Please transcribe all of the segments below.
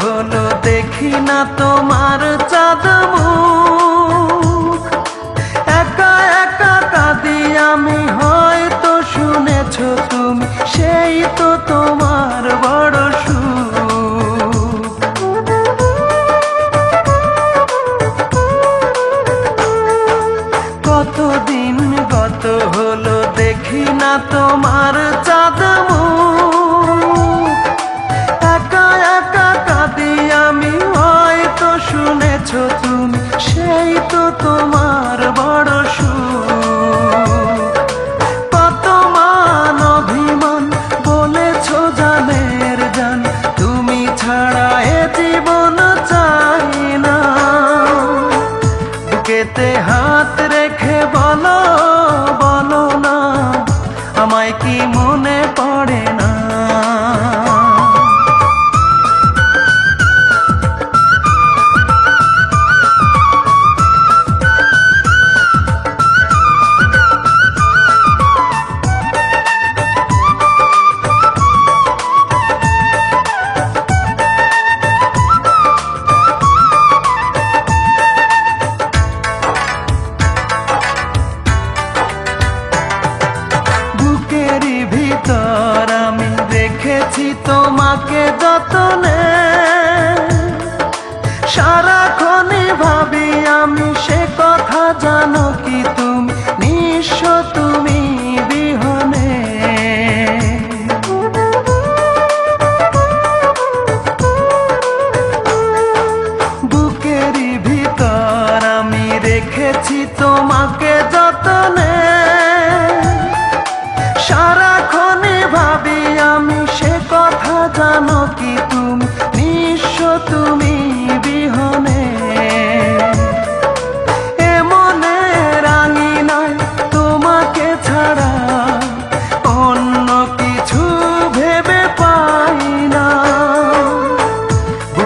হলো দেখি না তোমার চাঁদ একা একা কাঁদি আমি হয়তো ভিতর আমি রেখেছি তোমাকে যতনে। সারাক্ষণই ভাবি আমি সে কথা জানো কি তুমি? নিঃস্ব তুমি বিহনে। বুকেরই ভিতর আমি রেখেছি তোমাকে যতনে।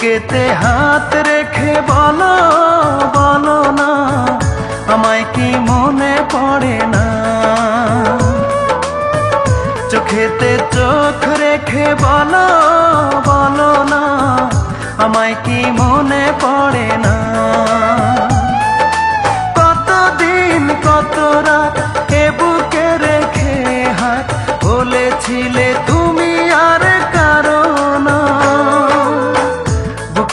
বুকেতে হাত রেখে বলো বলো না, আমায় কি মনে পড়ে না? চোখেতে চোখ রেখে বলো বলো না, আমায় কি মনে পড়ে না? কতদিন, কত রাত এ বুকে রেখে হাত বলেছিলে তুমি?